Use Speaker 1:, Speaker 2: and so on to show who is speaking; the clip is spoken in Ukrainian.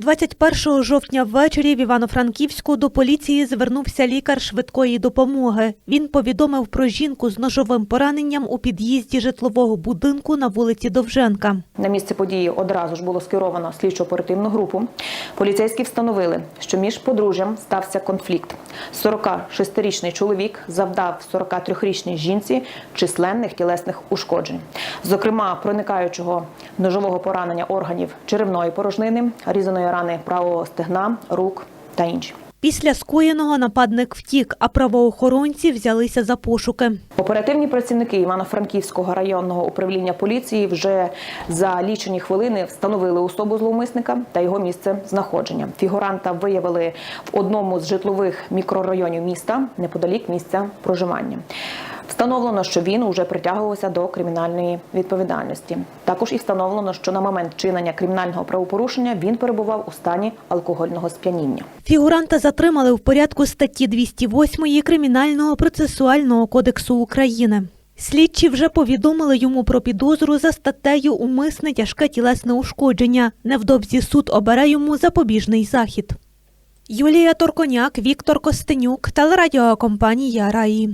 Speaker 1: 21 жовтня ввечері в Івано-Франківську до поліції звернувся лікар швидкої допомоги. Він повідомив про жінку з ножовим пораненням у під'їзді житлового будинку на вулиці Довженка.
Speaker 2: На місце події одразу ж було скеровано слідчо-оперативну групу. Поліцейські встановили, що між подружжям стався конфлікт. 46-річний чоловік завдав 43-річній жінці численних тілесних ушкоджень, зокрема проникаючого ножового поранення органів черевної порожнини, різаної рани правого стегна, рук та інші.
Speaker 1: Після скоєного нападник втік, а правоохоронці взялися за пошуки.
Speaker 2: Оперативні працівники Івано-Франківського районного управління поліції вже за лічені хвилини встановили особу зловмисника та його місце знаходження. Фігуранта виявили в одному з житлових мікрорайонів міста неподалік місця проживання. Встановлено, що він уже притягувався до кримінальної відповідальності. Також і встановлено, що на момент чинення кримінального правопорушення він перебував у стані алкогольного сп'яніння.
Speaker 1: Фігуранта затримали в порядку статті 208 Кримінального процесуального кодексу України. Слідчі вже повідомили йому про підозру за статтею умисне тяжке тілесне ушкодження. Невдовзі суд обере йому запобіжний захід. Юлія Торконяк, Віктор Костенюк, телерадіокомпанія Раї.